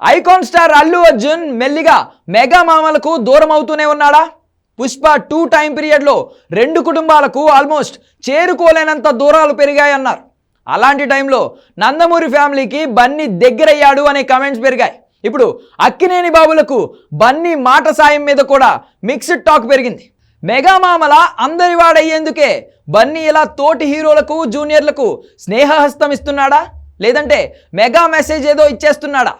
Icon star Allu Arjun మెల్లిగా mega మామలకు దూరం అవుతూనే ఉన్నాడా? పుష్ప టూ టైం పీరియడ్లో రెండు కుటుంబాలకు ఆల్మోస్ట్ చేరుకోలేనంత దూరాలు పెరిగాయన్నారు. అలాంటి టైంలో నందమూరి ఫ్యామిలీకి బన్నీ దగ్గరయ్యాడు అనే కామెంట్స్ పెరిగాయి. ఇప్పుడు అక్కినేని బాబులకు బన్నీ మాట సాయం మీద కూడా మిక్స్డ్ టాక్ పెరిగింది. మెగా మామల అందరి వాడయ్యేందుకే బన్నీ ఇలా తోటి హీరోలకు జూనియర్లకు స్నేహహస్తం ఇస్తున్నాడా లేదంటే మెగా మెసేజ్ ఏదో ఇచ్చేస్తున్నాడా?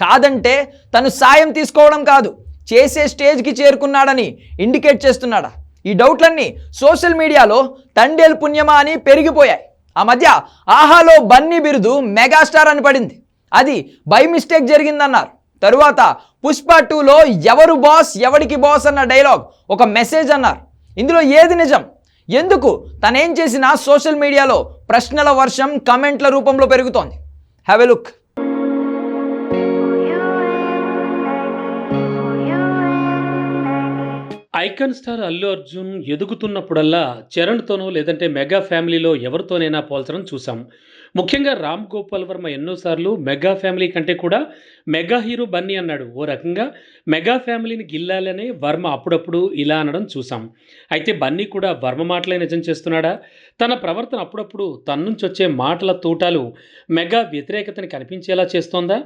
కాదంటే తను సాయం తీసుకోవడం కాదు. చేసే స్టేజ్కి చేరుకున్నాడని ఇండికేట్ చేస్తున్నాడా. ఈ డౌట్లన్నీ సోషల్ మీడియాలో తండేలు పుణ్యమా అని పెరిగిపోయాయి. ఆ మధ్య ఆహాలో బన్నీ బిరుదు మెగాస్టార్ అని పడింది. అది బై మిస్టేక్ జరిగిందన్నారు. తరువాత పుష్ప టూలో ఎవరు బాస్ ఎవడికి బాస్ అన్న డైలాగ్ ఒక మెసేజ్ అన్నారు. ఇందులో ఏది నిజం? ఎందుకు తనేం చేసినా సోషల్ మీడియాలో ప్రశ్నల వర్షం కమెంట్ల రూపంలో పెరుగుతోంది. Have a look icon star Allu Arjun ఎదుగుతున్నప్పుడల్లా చరణ్తోనో లేదంటే మెగా ఫ్యామిలీలో ఎవరితోనైనా పోల్చడం చూసాం ముఖ్యంగా రామ్ గోపాల్ వర్మ ఎన్నోసార్లు మెగా ఫ్యామిలీ కంటే కూడా మెగా హీరో బన్నీ అన్నాడు. ఓ రకంగా మెగా ఫ్యామిలీని గిల్లాలనే వర్మ అప్పుడప్పుడు ఇలా అనడం చూసాం అయితే బన్నీ కూడా వర్మ మాటలే నిజం చేస్తున్నాడా? తన ప్రవర్తన అప్పుడప్పుడు తన నుంచి వచ్చే మాటల తూటాలు మెగా వ్యతిరేకతని కనిపించేలా చేస్తోందా?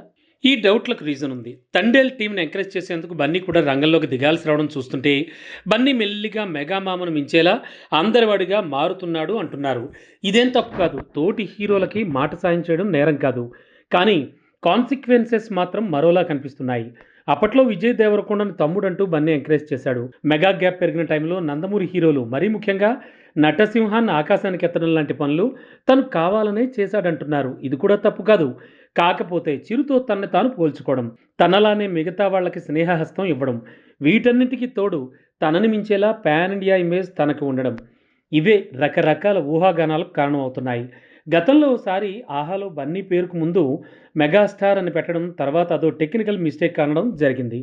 ఈ డౌట్లకు రీజన్ ఉంది. తండేల్ టీంని ఎంకరేజ్ చేసేందుకు బన్నీ కూడా రంగంలోకి దిగాల్సి రావడం చూస్తుంటే బన్నీ మెల్లిగా మెగా మామను మించేలా అందరివాడిగా మారుతున్నాడు అంటున్నారు. ఇదేం తప్పు కాదు. తోటి హీరోలకి మాట సాయం చేయడం నేరం కాదు. కానీ కాన్సిక్వెన్సెస్ మాత్రం మరోలా కనిపిస్తున్నాయి. అప్పట్లో విజయ్ దేవరకొండను తమ్ముడంటూ బన్నీ ఎంకరేజ్ చేశాడు. మెగా గ్యాప్ పెరిగిన టైంలో నందమూరి హీరోలు మరీ ముఖ్యంగా నటసింహాన్ని ఆకాశానికి ఎత్తడం లాంటి పనులు తను కావాలనే చేశాడంటున్నారు. ఇది కూడా తప్పు కాదు. కాకపోతే చిరుతో తనని తాను పోల్చుకోవడం తనలానే మిగతా వాళ్ళకి స్నేహహస్తం ఇవ్వడం వీటన్నిటికీ తోడు తనని మించేలా పాన్ ఇండియా ఇమేజ్ తనకు ఉండడం. ఇవే రకరకాల ఊహాగానాలకు కారణమవుతున్నాయి. గతంలో ఒకసారి ఆహాలో బన్నీ పేరుకు ముందు మెగాస్టార్ అని పెట్టడం తర్వాత అదో టెక్నికల్ మిస్టేక్ అనడం జరిగింది.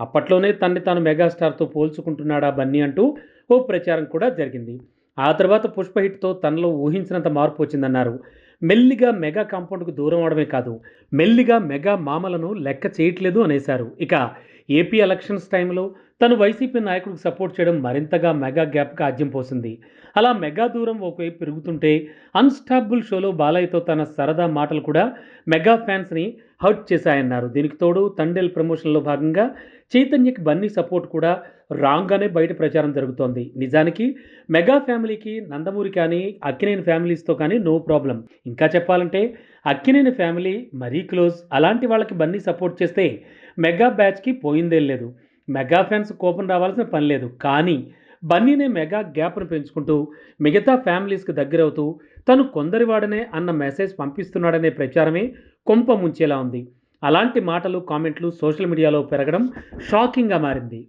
అప్పట్లోనే తన్ని తాను మెగాస్టార్తో పోల్చుకుంటున్నాడా బన్నీ అంటూ ఓ ప్రచారం కూడా జరిగింది. ఆ తర్వాత పుష్ప హిట్తో తనలో ఊహించినంత మార్పు వచ్చిందన్నారు. మెల్లిగా మెగా కాంపౌండ్కు దూరం అవడమే కాదు మెల్లిగా మెగా మామలను లెక్క చేయట్లేదు అనేశారు. ఇక ఏపీ ఎలక్షన్స్ టైంలో తను వైసీపీ నాయకుడికి సపోర్ట్ చేయడం మరింతగా మెగా గ్యాప్కి ఆజ్యం పోసింది. అలా మెగా దూరం ఒకవైపు పెరుగుతుంటే అన్స్టాబుల్ షోలో బాలయ్యతో తన సరదా మాటలు కూడా మెగా ఫ్యాన్స్ని హర్ట్ చేశాయన్నారు. దీనికి తోడు తండేల్ ప్రమోషన్లో భాగంగా చైతన్యకి బన్నీ సపోర్ట్ కూడా రాంగ్గానే బయట ప్రచారం జరుగుతోంది. నిజానికి మెగా ఫ్యామిలీకి నందమూరి కానీ అక్కినేని ఫ్యామిలీస్తో కానీ నో ప్రాబ్లం. ఇంకా చెప్పాలంటే అక్కినేని ఫ్యామిలీ మరీ క్లోజ్. అలాంటి వాళ్ళకి బన్నీ సపోర్ట్ చేస్తే మెగా బ్యాచ్కి పోయిందేం లేదు. మెగా ఫ్యాన్స్ కోపం రావాల్సిన పని లేదు. కానీ బన్నీనే మెగా గ్యాప్ను పెంచుకుంటూ మిగతా ఫ్యామిలీస్కి దగ్గరవుతూ తను కొందరివాడనే అన్న మెసేజ్ పంపిస్తున్నాడనే ప్రచారమే కొంప ముంచేలా ఉంది. అలాంటి మాటలు కామెంట్లు సోషల్ మీడియాలో పెరగడం షాకింగ్గా మారింది.